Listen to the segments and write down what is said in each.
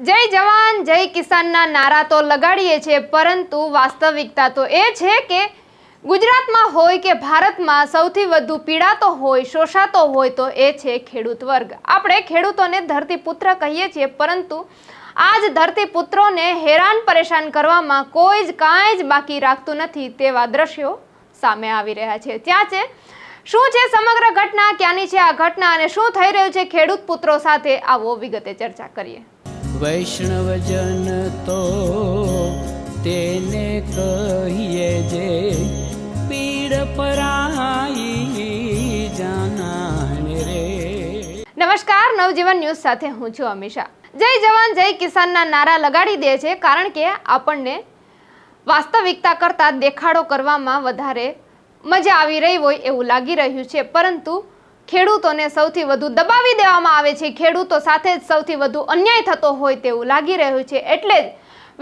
જય જવાન, જય કિસાનના નારા તો લગાડીએ છીએ, પરંતુ વાસ્તવિકતા તો એ છે કે ગુજરાતમાં હોય કે ભારતમાં સૌથી વધુ પીડાતો હોય, શોષાતો હોય તો એ છે ખેડૂત વર્ગ. આપણે ખેડૂતોને ધરતીપુત્ર કહીએ છીએ, પરંતુ આ જ ધરતીપુત્રોને હેરાન પરેશાન કરવામાં કોઈ જ કાંઈ જ બાકી રાખતું નથી તેવા દ્રશ્યો સામે આવી રહ્યા છે. ત્યાં છે, શું છે સમગ્ર ઘટના, ક્યાંની છે આ ઘટના અને શું થઈ રહ્યું છે? ખેડૂત પુત્રો સાથે આવો વિગતે ચર્ચા કરીએ. વૈષ્ણવજન તો તેને કહીએ જે પીડ પરાઈ જાનાને રે. નમસ્કાર, નવજીવન ન્યૂઝ સાથે હું છું અમિશા જય જવાન, જય કિસાનના નારા લગાડી દે છે કારણ કે આપણને વાસ્તવિકતા કરતાં દેખાડો કરવામાં વધારે મજા આવી રહી હોય એવું લાગી રહ્યું છે. પરંતુ ખેડૂતોને સૌથી વધુ દબાવી દેવામાં આવે છે. ખેડૂતો સાથે જ સૌથી વધુ અન્યાય થતો હોય તેવું લાગી રહ્યું છે. એટલે જ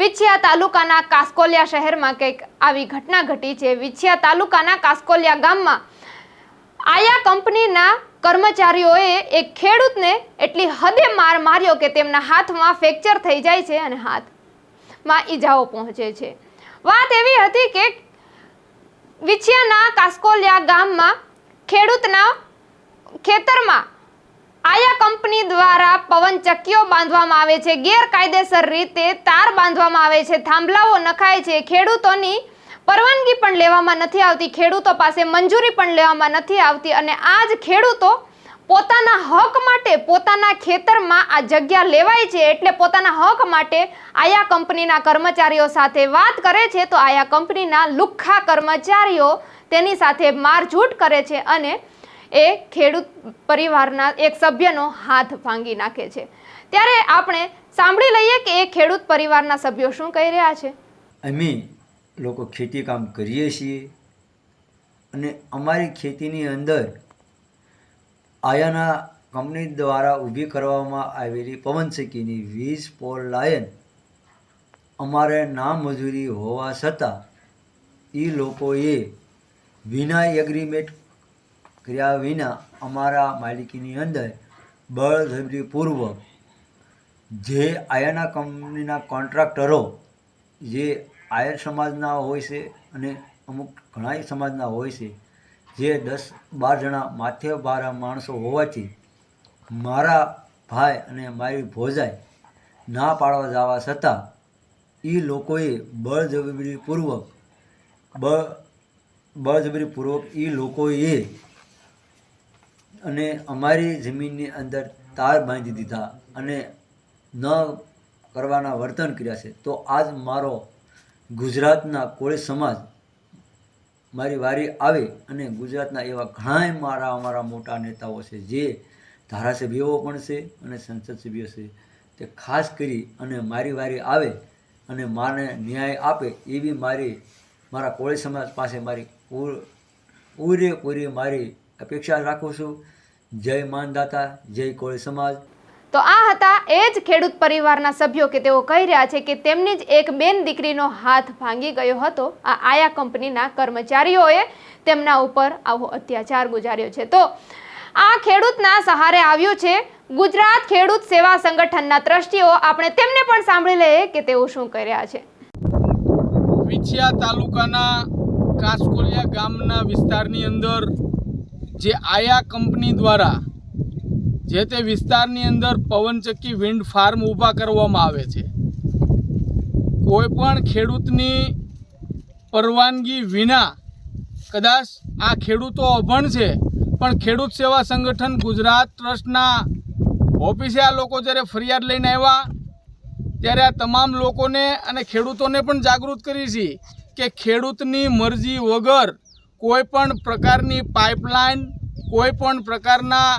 વિછિયા તાલુકાના કાસ્કોલિયા શહેરમાં કંઈક આવી ઘટના ઘટી છે. વિછિયા તાલુકાના કાસ્કોલિયા ગામમાં આયા કંપનીના કર્મચારીઓએ એક ખેડૂતને એટલી હદે માર માર્યો કે તેમના હાથમાં ફ્રેક્ચર થઈ જાય છે અને હાથમાં ઈજાઓ પહોંચે છે. વાત એવી હતી કે વિછિયાના કાસ્કોલિયા ગામમાં ખેડૂતના ખેતરમાં આયા કંપની દ્વારા પવન ચક્કીઓ બાંધવામાં આવે છે, ગેરકાયદેસર રીતે તાર બાંધવામાં આવે છે, થાંભલાઓ નખાય છે, ખેડૂતોની પરવાનગી પણ લેવામાં નથી આવતી, ખેડૂતો પાસે મંજૂરી પણ લેવામાં નથી આવતી અને આ જ ખેડૂતો પોતાના હક માટે પોતાના ખેતરમાં આ જગ્યા લેવાય છે એટલે પોતાના હક માટે આયા કંપનીના કર્મચારીઓ સાથે વાત કરે છે તો આયા કંપનીના લુખ્ખા કર્મચારીઓ તેની સાથે મારઝૂટ કરે છે અને એ ખેડૂત પરિવારના એક સભ્યનો હાથ ભાંગી નાખે છે. ત્યારે આપણે સાંભળી લઈએ કે એ ખેડૂત પરિવારના સભ્યો શું કહી રહ્યા છે? અમે લોકો ખેતી કામ કરીએ છીએ અને અમારી ખેતીની અંદર આયાના કંપની દ્વારા ઊભી કરવામાં આવેલી પવનસિકીની વીજ, પોલ, લાયન અમારે નામજૂરી હોવા છતાં એ લોકોએ વિના એગ્રીમેન્ટ કર્યા વિના અમારા માલિકીની અંદર બળજબરીપૂર્વક જે આયાના કંપનીના કોન્ટ્રાક્ટરો, જે આયર સમાજના હોય છે અને અમુક ઘણાય સમાજના હોય છે, જે દસ બાર જણા માથે બારા માણસો હોવાથી મારા ભાઈ અને મારી ભોજાઈ ના પાડવા જવા છતાં એ લોકોએ બળજબરીપૂર્વક બળ બળજબરીપૂર્વક એ લોકોએ અને અમારી જમીનની અંદર તાર બાંધી દીધા અને ન કરવાના વર્તન કર્યા છે, તો આજ મારો ગુજરાતના કોળી સમાજ મારી વારી આવે અને ગુજરાતના એવા ઘણાય મારા અમારા મોટા નેતાઓ છે, જે ધારાસભ્યો પણ છે અને સંસદ સભ્યો છે. તે ખાસ કરી અને મારી વારી આવે અને માને ન્યાય આપે એવી મારી, મારા કોળી સમાજ પાસે મારી પૂર- પૂરેપૂરી મારી અપેક્ષા રાખું છું. જય માનદાતા જય કોળી સમાજ. તો આ હતા એ જ ખેડૂત પરિવારના સભ્યો કે તેઓ કહી રહ્યા છે કે તેમની જ એક બેન દીકરીનો હાથ ભાંગી ગયો હતો. આ આયા કંપનીના કર્મચારીઓએ તેમના ઉપર આવો અત્યાચાર ગુજાર્યો છે. તો આ ખેડૂતના સહારે આવ્યો છે ગુજરાત ખેડૂત સેવા સંગઠનના ટ્રસ્ટીઓ. આપણે તેમને પણ સાંભળી લઈએ કે તેઓ શું કરી રહ્યા છે. વિછિયા તાલુકાના કાસકોલિયા ગામના વિસ્તારની અંદર જે આયા કંપની દ્વારા જે તે વિસ્તારની અંદર પવનચક્કી વિન્ડ ફાર્મ ઊભા કરવામાં આવે છે. કોઈપણ ખેડૂતની પરવાનગી વિના કદાચ આ ખેડૂતો અભણ છે, પણ ખેડૂત સેવા સંગઠન ગુજરાત ટ્રસ્ટના ઓફિસે આ લોકો જ્યારે ફરિયાદ લઈને આવ્યા, ત્યારે આ તમામ લોકોને અને ખેડૂતોને પણ જાગૃત કરી છે કે ખેડૂતની મરજી વગર કોઈ પણ પ્રકારની પાઇપલાઇન કોઈ પણ પ્રકારના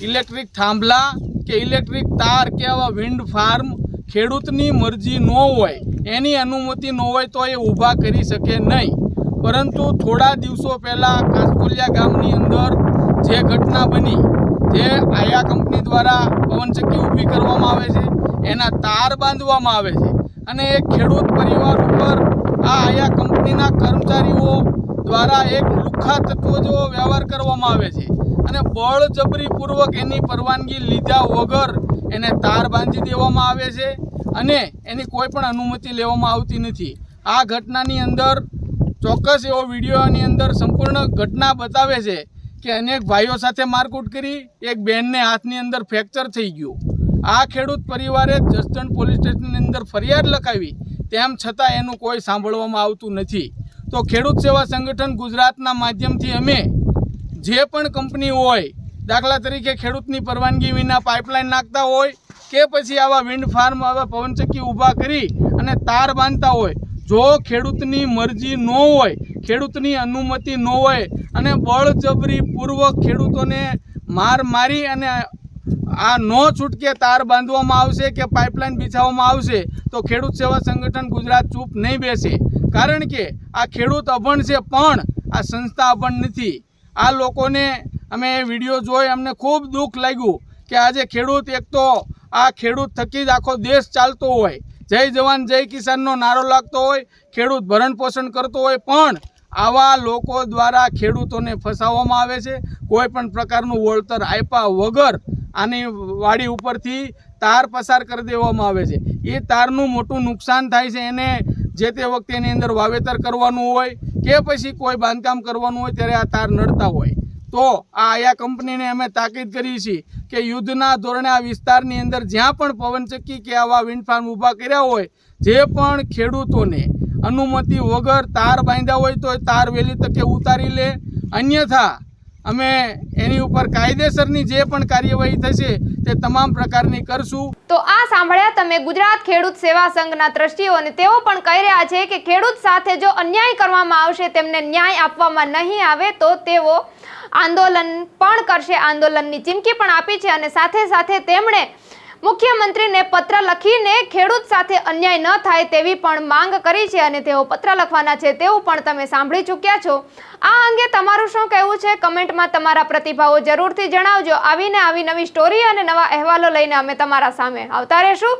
ઇલેક્ટ્રિક થાંભલા કે ઇલેક્ટ્રિક તાર કે આવા વિન્ડ ફાર્મ ખેડૂતની મરજી ન હોય, એની અનુમતિ ન હોય તો એ ઊભા કરી શકે નહીં. પરંતુ થોડા દિવસો પહેલાં કાસકોલિયા ગામની અંદર જે ઘટના બની, જે આયા કંપની દ્વારા પવનચક્કી ઊભી કરવામાં આવે છે, એના તાર બાંધવામાં આવે છે અને એક ખેડૂત પરિવાર ઉપર આ આયા કંપનીના કર્મચારીઓ દ્વારા એક લુખ્ખા તત્વ જેવો વ્યવહાર કરવામાં આવે છે. અને બળજબરીપૂર્વક એની પરવાનગી લીધા વગર એને તાર બાંધી દેવામાં આવે છે અને એની કોઈ પણ અનુમતિ લેવામાં આવતી નથી. આ ઘટનાની અંદર ચોક્કસ એવો વિડીયોની અંદર સંપૂર્ણ ઘટના બતાવે છે કે અનેક ભાઈઓ સાથે મારકૂટ કરી, એક બહેનને હાથની અંદર ફ્રેક્ચર થઈ ગયું. આ ખેડૂત પરિવારે જસદણ પોલીસ સ્ટેશનની અંદર ફરિયાદ લખાવી, તેમ છતાં એનું કોઈ સાંભળવામાં આવતું નથી. તો ખેડૂત સેવા સંગઠન ગુજરાતના માધ્યમથી અમે જે પણ કંપની હોય, દાખલા તરીકે ખેડૂતની પરવાનગી વિના પાઇપલાઇન નાખતા હોય, કે પછી આવા વિન્ડ ફાર્મ, આવા પવનચક્કી ઊભા કરી અને તાર બાંધતા હોય, જો ખેડૂતની મરજી ન હોય, ખેડૂતની અનુમતિ ન હોય અને બળજબરીપૂર્વક ખેડૂતોને માર મારી અને આ નો છૂટકે તાર બાંધવામાં આવશે કે પાઇપલાઇન બિછાવવામાં આવશે, તો ખેડૂત સેવા સંગઠન ગુજરાત ચૂપ નહીં બેસે. કારણ કે આ ખેડૂત અભણ છે પણ આ સંસ્થા અભણ નથી. આ લોકોને અમે વીડિયો જોઈ અમને ખૂબ દુઃખ લાગ્યું કે આજે ખેડૂત એક તો આ ખેડૂત થકી જ આખો દેશ ચાલતો હોય. જય જવાન, જય કિસાનનો નારો લાગતો હોય, ખેડૂત ભરણ પોષણ કરતો હોય, પણ આવા લોકો દ્વારા ખેડૂતોને ફસાવવામાં આવે છે. કોઈ પણ પ્રકારનું વળતર આપ્યા વગર આની વાડી ઉપરથી તાર પસાર કરી દેવામાં આવે છે. એ તારનું મોટું નુકસાન થાય છે, એને જે તે વખતે એની અંદર વાવેતર કરવાનું હોય કે પછી કોઈ બાંધકામ કરવાનું હોય ત્યારે આ તાર નડતા હોય. તો આ આયા કંપનીને અમે તાકીદ કરી છીએ કે યુદ્ધના ધોરણે આ વિસ્તારની અંદર જ્યાં પણ પવનચક્કી કે આવા વિન્ડ ફાર્મ ઊભા કર્યા હોય, જે પણ ખેડૂતોને અનુમતિ વગર તાર બાંધ્યા હોય તો તાર વહેલી તકે ઉતારી લે. અન્યથા અમે એની ઉપર કાયદેસરની જે પણ કાર્યવાહી થશે તે તમામ પ્રકારની કરશું. તો આ સાંભળ્યા તમે ગુજરાત ખેડૂત સેવા સંઘના ટ્રસ્ટીઓને તેઓ પણ કહી રહ્યા છે કે ખેડૂત સાથે જો અન્યાય કરવામાં આવશે, તેમને ન્યાય આપવામાં નહીં આવે, તો તેઓ આંદોલન પણ કરશે. આંદોલનની ચીમકી પણ આપી છે અને સાથે સાથે તેમણે મુખ્યમંત્રીને પત્ર લખીને ખેડૂત સાથે અન્યાય ન થાય તેવી પણ માંગ કરી છે અને તેઓ પત્ર લખવાના છે તેવું પણ તમે સાંભળી ચૂક્યા છો. આ અંગે તમારું શું કહેવું છે? કમેન્ટમાં તમારા પ્રતિભાવો જરૂરથી જણાવજો. આવીને આવી નવી સ્ટોરી અને નવા અહેવાલો લઈને અમે તમારા સામે આવતા રહેશું.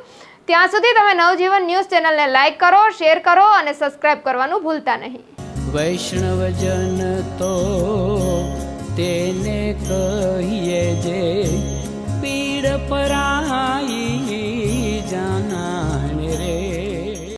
ત્યાં સુધી તમે નવજીવન ન્યૂઝ ચેનલને લાઈક કરો, શેર કરો અને સબસ્ક્રાઇબ કરવાનું ભૂલતા નહીં. વૈષ્ણવજન તો તેને કહીએ જે પીડ પરાઈ